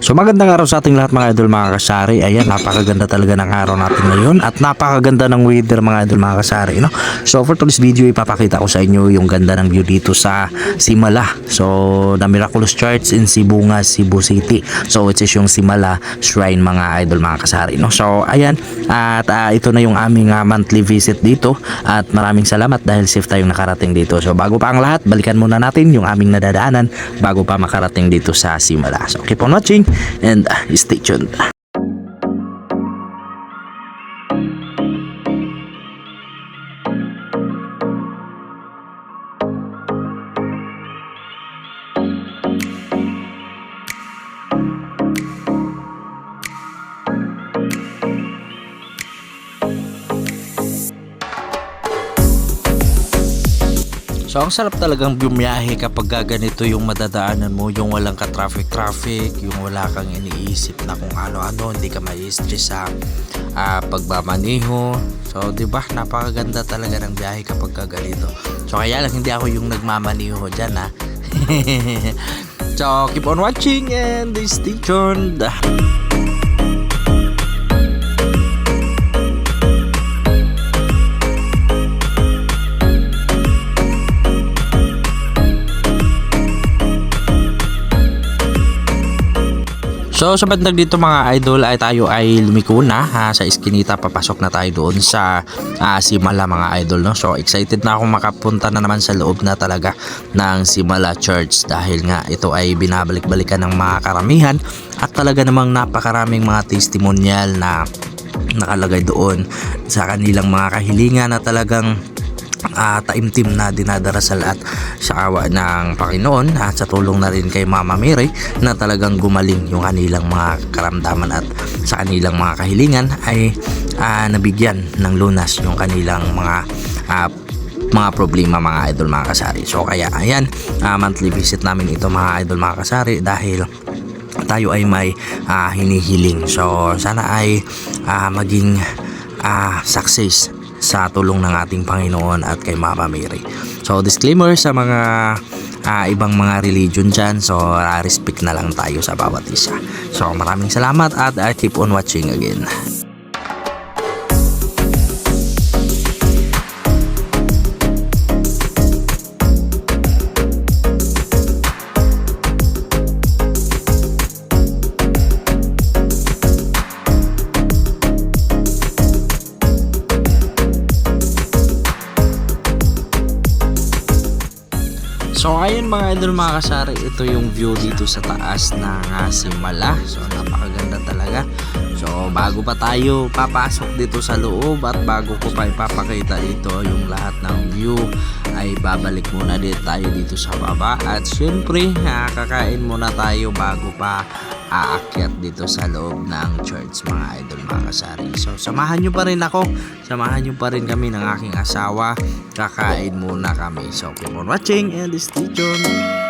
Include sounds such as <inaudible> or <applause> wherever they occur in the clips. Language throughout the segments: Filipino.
So magandang araw sa ating lahat mga idol mga kasari. Ayan, napakaganda talaga ng araw natin ngayon at napakaganda ng weather mga idol mga kasari. No? So for today's video, ipapakita ko sa inyo yung ganda ng view dito sa Simala. So the Miraculous Church in Sibunga, Cebu City. So it is yung Simala Shrine mga idol mga kasari. No? So ayan, at ah, ito na yung aming ah, monthly visit dito at maraming salamat dahil safe tayong nakarating dito. So bago pa ang lahat, balikan muna natin yung aming nadadaanan bago pa makarating dito sa Simala. So keep on watching and uh, stay tuned. So ang sarap talagang bumiyahe kapag ganito yung madadaanan mo, yung walang ka traffic traffic, yung wala kang iniisip na kung ano-ano, hindi ka mai-stress sa ah, pagmamaneho. So 'di ba? Napakaganda talaga ng biyahe kapag ganito. So kaya lang hindi ako yung nagmamaneho diyan ha. <laughs> so keep on watching and stay tuned. So sa bandang dito mga idol ay tayo ay lumiko na ha, sa Iskinita papasok na tayo doon sa ah, Simala mga idol no. So excited na akong makapunta na naman sa loob na talaga ng Simala Church dahil nga ito ay binabalik-balikan ng mga karamihan at talaga namang napakaraming mga testimonial na nakalagay doon sa kanilang mga kahilingan na talagang ah, taimtim na dinadarasal at sa awa ng Panginoon at sa tulong na rin kay Mama Mary na talagang gumaling yung kanilang mga karamdaman at sa kanilang mga kahilingan ay ah, nabigyan ng lunas yung kanilang mga ah, mga problema mga idol mga kasari. So kaya ayan, ah, monthly visit namin ito mga idol mga kasari dahil tayo ay may ah, hinihiling. So sana ay ah, maging ah, success sa tulong ng ating Panginoon at kay Mama Mary. So disclaimer sa mga ah, ibang mga religion dyan. So ah, respect na lang tayo sa bawat isa. So maraming salamat at ah, keep on watching again. So ayun mga idol mga kasari, ito yung view dito sa taas ng uh, Simala. So napakaganda talaga. So bago pa tayo papasok dito sa loob at bago ko pa ipapakita dito yung lahat ng view ay babalik muna din tayo dito sa baba at syempre ah, kakain muna tayo bago pa aakyat dito sa loob ng church mga idol mga kasari. So samahan nyo pa rin ako, samahan nyo pa rin kami ng aking asawa, kakain muna kami. So keep on watching and stay tuned.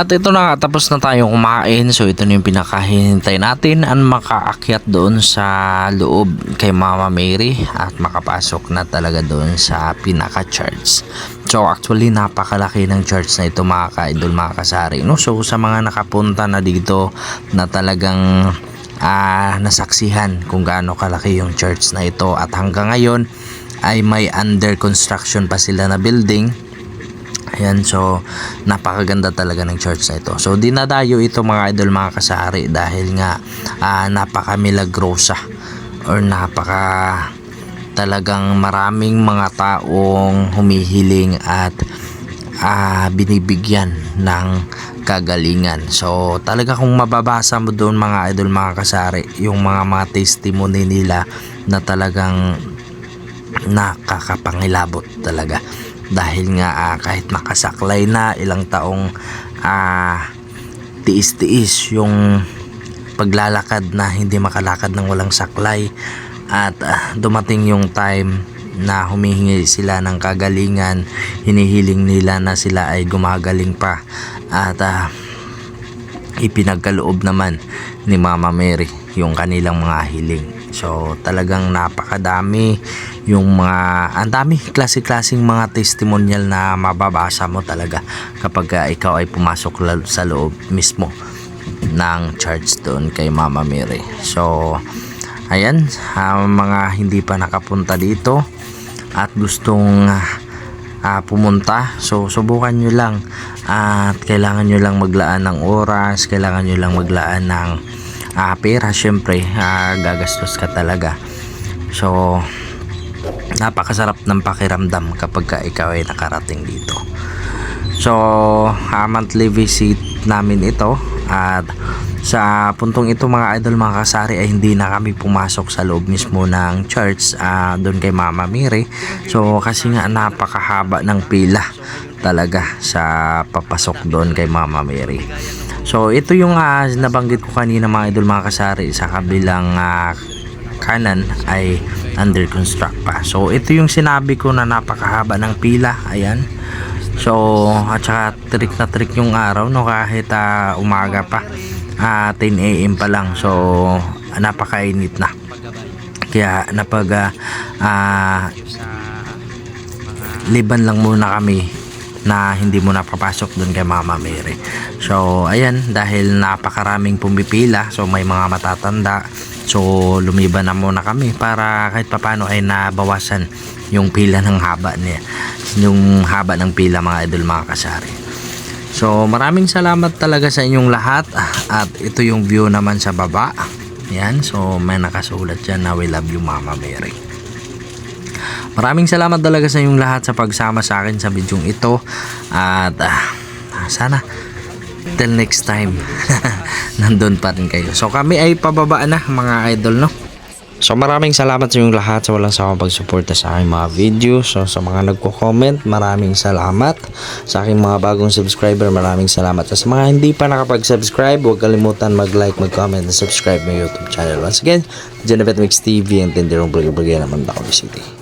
At ito na tapos na tayong kumain. So ito na yung pinakahintay natin ang makaakyat doon sa loob kay Mama Mary at makapasok na talaga doon sa pinaka-church. So actually napakalaki ng church na ito mga ka-idol mga kasari. No? So sa mga nakapunta na dito na talagang ah, nasaksihan kung gaano kalaki yung church na ito at hanggang ngayon ay may under construction pa sila na building Ayan, so napakaganda talaga ng church na ito. So dinadayo ito mga idol mga kasari dahil nga ah, napaka milagrosa or napaka talagang maraming mga taong humihiling at ah, binibigyan ng kagalingan. So talaga kung mababasa mo doon mga idol mga kasari yung mga mga testimony nila na talagang nakakapangilabot talaga dahil nga ah, kahit nakasaklay na ilang taong ah, tiis-tiis yung paglalakad na hindi makalakad ng walang saklay at ah, dumating yung time na humihingi sila ng kagalingan hinihiling nila na sila ay gumagaling pa at ah, ipinagkaloob naman ni Mama Mary yung kanilang mga hiling. So talagang napakadami yung mga ang dami klase-klaseng mga testimonial na mababasa mo talaga kapag ah, ikaw ay pumasok sa loob mismo ng church doon kay Mama Mary. So ayan, ah, mga hindi pa nakapunta dito at gustong ah, pumunta. So, subukan nyo lang. At kailangan nyo lang maglaan ng oras, kailangan nyo lang maglaan ng ah, pera. Siyempre, ah, gagastos ka talaga. So, napakasarap ng pakiramdam kapag ka ikaw ay nakarating dito. So, ah, monthly visit namin ito at sa puntong ito mga idol mga kasari ay hindi na kami pumasok sa loob mismo ng church ah, doon kay Mama Mary. So kasi nga napakahaba ng pila talaga sa papasok doon kay Mama Mary. So ito yung ah, nabanggit ko kanina mga idol mga kasari sa kabilang ah, kanan ay under construct pa. So ito yung sinabi ko na napakahaba ng pila. Ayan. So at saka trick na trick yung araw no kahit ah, umaga pa. Ah, 10 AM pa lang. So napakainit na. Kaya napag ah, ah, liban lang muna kami na hindi mo napapasok doon kay Mama Mary. So, ayan, dahil napakaraming pumipila, so may mga matatanda, so lumiban na muna kami para kahit papano ay nabawasan yung pila ng haba niya, yung haba ng pila mga idol mga kasari. So, maraming salamat talaga sa inyong lahat at ito yung view naman sa baba. Yan, so may nakasulat dyan na we love you Mama Mary. Maraming salamat talaga sa inyong lahat sa pagsama sa akin sa bidyong ito. At ah, sana till next time <laughs> nandun pa rin kayo. So kami ay pababa na mga idol no. So maraming salamat sa inyong lahat sa walang sawang pagsuporta sa aking mga video. So sa mga nagko-comment, maraming salamat. Sa aking mga bagong subscriber, maraming salamat. At sa mga hindi pa nakapag-subscribe, huwag kalimutan mag-like, mag-comment, and subscribe my YouTube channel. Once again, Genevieve Mix TV, ang tindirong blog-blog naman ako City.